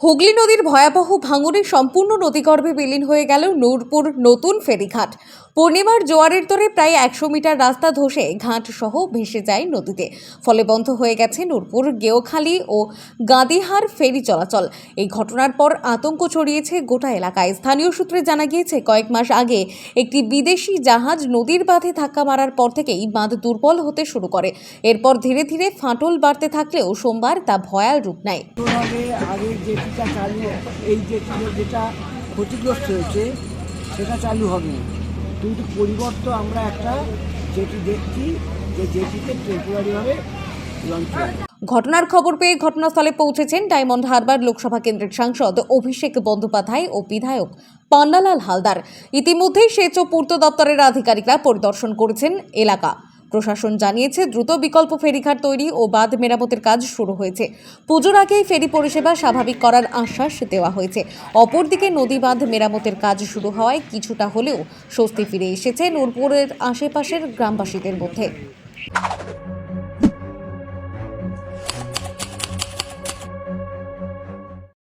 হুগলি নদীর ভয়াবহ ভাঙনে সম্পূর্ণ নদীগর্ভে বিলীন হয়ে গেল নূরপুর নতুন ফেরিঘাট। পূর্ণিমার জোয়ারের তোরে প্রায় একশো মিটার রাস্তা ধসে ঘাট সহ ভেসে যায় নদীতে। ফলে বন্ধ হয়ে গেছে নূরপুর, গেওখালি ও গাদিহার ফেরি চলাচল। এই ঘটনার পর আতঙ্ক ছড়িয়েছে গোটা এলাকায়। স্থানীয় সূত্রে জানা গিয়েছে, কয়েক মাস আগে একটি বিদেশি জাহাজ নদীর বাঁধে ধাক্কা মারার পর থেকেই বাঁধ দুর্বল হতে শুরু করে। এরপর ধীরে ধীরে ফাটল বাড়তে থাকলেও সোমবার তা ভয়াল রূপ নেয়। নতুনভাবে জেটিটা চালু এই জেটিতে যেটা ক্ষতিগ্রস্ত হয়েছে, সেটা চালু হবে। কিন্তু পরিবর্তন আমরা একটা জেটি দেখছি, যে জেটিতে টেম্পোরারিভাবে লঞ্চ ঘটনার খবর পেয়ে ঘটনাস্থলে পৌঁছেছেন ডায়মন্ড হারবার লোকসভা কেন্দ্রের সাংসদ অভিষেক বন্দ্যোপাধ্যায় ও বিধায়ক পান্নালাল হালদার। ইতিমধ্যেই সেচ ও পূর্ত দপ্তরের আধিকারিকরা পরিদর্শন করেছেন এলাকা। প্রশাসন জানিয়েছে, দ্রুত বিকল্প ফেরিঘাট তৈরি ও বাঁধ মেরামতের কাজ শুরু হয়েছে। পুজোর আগেই ফেরি পরিষেবা স্বাভাবিক করার আশ্বাস দেওয়া হয়েছে। অপরদিকে নদী বাঁধ মেরামতের কাজ শুরু হওয়ায় কিছুটা হলেও স্বস্তি ফিরে এসেছে নূরপুরের আশেপাশের গ্রামবাসীদের মধ্যে।